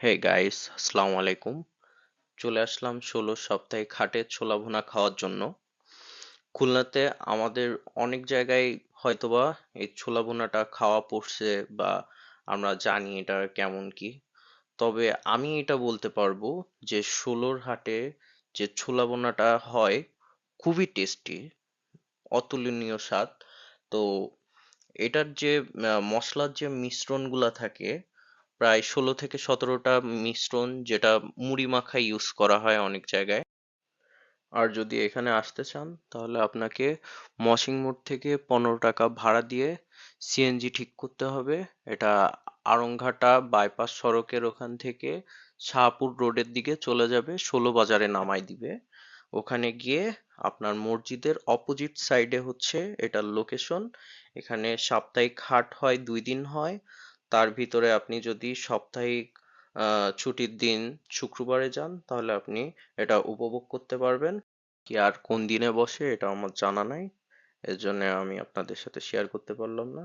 Hey guys আসসালামু আলাইকুম। চলে আসলাম ষোলো সাপ্তাহিক হাটে ছোলা ভুনা খাওয়ার জন্য। খুলনাতে আমাদের অনেক জায়গায় হয়তোবা এই ছোলা ভুনাটা খাওয়া পড়ছে বা আমরা জানি এটা কেমন কি। তবে আমি এটা বলতে পারব যে ষোলোর হাটে যে ছোলা ভুনাটা হয়, খুবই টেস্টি অতুলনীয় স্বাদ। তো এটার যে মশলার যে মিশ্রণগুলা থাকে প্রায় ষোলো থেকে সতেরোটা মিশ্রণ যেটা মুড়ি মাখা ইউজ করা হয় অনেক জায়গায়। আর যদি এখানে আসতে চান, তাহলে আপনাকে মসিং মোড় থেকে পনেরো টাকা ভাড়া দিয়ে সিএনজি ঠিক করতে হবে। এটা আরংঘাটা বাইপাস সড়কের ওখান থেকে শাহপুর রোডের দিকে চলে যাবে, ষোলো বাজারে নামাই দিবে। ওখানে গিয়ে আপনার মসজিদের অপোজিট সাইডে হচ্ছে এটার লোকেশন এখানে সাপ্তাহিক হাট হয়, দুই দিন হয়। তার ভিতরে আপনি যদি সাপ্তাহিক ছুটির দিন শুক্রবারে যান, তাহলে আপনি এটা উপভোগ করতে পারবেন। কি আর কোন দিনে বসে, এটা আমার জানা নাই। এর জন্য আমি আপনাদের সাথে শেয়ার করতে পারলাম না।